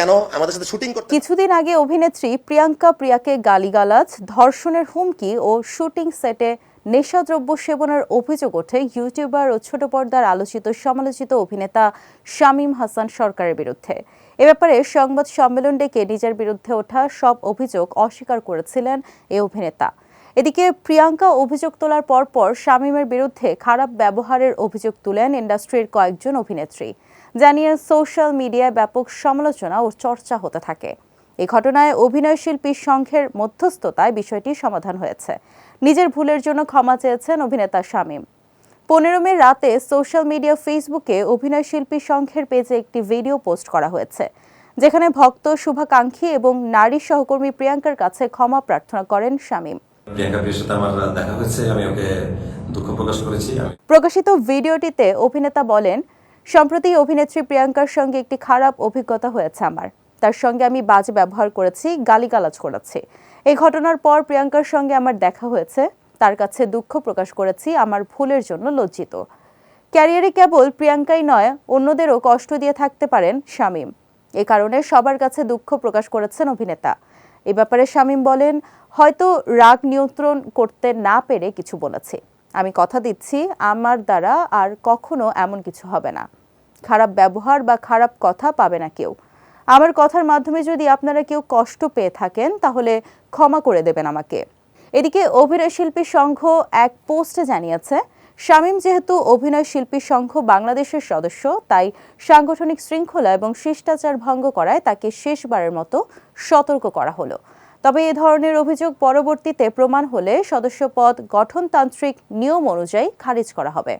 কেন? আমাদের সাথে শুটিং করতে কিছুদিন আগে অভিনেত্রী প্রিয়াঙ্কা প্রিয়াকে গালিগালাজ, ধর্ষণের হুমকি ও শুটিং সেটে নেশাদ্রব্য সেবনের অভিযোগ ওঠে ইউটিউবার ও ছোট পর্দার আলোচিত সমালোচিত অভিনেতা শামীম হাসান সরকারের বিরুদ্ধে। এ ব্যাপারে সংবাদ সম্মেলন ডেকে নিজের বিরুদ্ধে ওঠা সব অভিযোগ অস্বীকার করেছিলেন এই অভিনেতা। এদিকে প্রিয়াঙ্কা অভিযোগ তোলার পরপর শামীমের বিরুদ্ধে খারাপ ব্যবহারের অভিযোগ তুলেন ইন্ডাস্ট্রির কয়েকজন অভিনেত্রী। জানিয়ে সোশ্যাল মিডিয়ায় ব্যাপক সমালোচনা ও চর্চা হতে থাকে। এই ঘটনায় অভিনয় শিল্পী সংঘের মধ্যস্থতায় বিষয়টি সমাধান হয়েছে। নিজের ভুলের জন্য ক্ষমা চেয়েছেন অভিনেতা শামীম। পনেরো মে রাতে সোশ্যাল মিডিয়া ফেসবুকে অভিনয় শিল্পী সংঘের পেজে একটি ভিডিও পোস্ট করা হয়েছে। যেখানে ভক্ত শুভাকাঙ্ক্ষী এবং নারী সহকর্মী প্রিয়াঙ্কার কাছে ক্ষমা প্রার্থনা করেন শামীম। প্রকাশিত ভিডিওটিতে অভিনেতা বলেন, সম্প্রতি অভিনেত্রী প্রিয়াঙ্কার সঙ্গে একটি খারাপ অভিজ্ঞতা হয়েছে আমার। তার সঙ্গে আমি বাজে ব্যবহার করেছি, গালিগালাজ করেছি। এই ঘটনার পর প্রিয়াঙ্কার সঙ্গে আমার দেখা হয়েছে। তার কাছে দুঃখ প্রকাশ করেছি, আমার ভুলের জন্য লজ্জিত। ক্যারিয়ারে কেবল প্রিয়াঙ্কাই নয়, অন্যদেরও কষ্ট দিয়ে থাকতে পারেন শামীম। এ কারণে সবার কাছে দুঃখ প্রকাশ করেছেন অভিনেতা। এ ব্যাপারে শামীম বলেন, হয়তো রাগ নিয়ন্ত্রণ করতে না পেরে কিছু বলেছি। আমি কথা দিচ্ছি, আমার দ্বারা আর কখনো এমন কিছু হবে না। খারাপ ব্যবহার বা খারাপ কথা পাবে না কেউ। আমার কথার মাধ্যমে যদি আপনারা কেউ কষ্ট পেয়ে থাকেন, তাহলে ক্ষমা করে দেবেন আমাকে। এদিকে অভিনয় শিল্পী সংঘ এক পোস্টে জানিয়েছে শামীম যেহেতু অভিনয় শিল্পী সংঘ বাংলাদেশের সদস্য, তাই সাংগঠনিক শৃঙ্খলা এবং শিষ্টাচার ভঙ্গ করায় তাকে শেষবারের মতো সতর্ক করা হলো। তবে এ ধরনের অভিযোগ পরবর্তীতে প্রমাণ হলে সদস্যপদ গঠনতান্ত্রিক নিয়ম অনুযায়ী খারিজ করা হবে।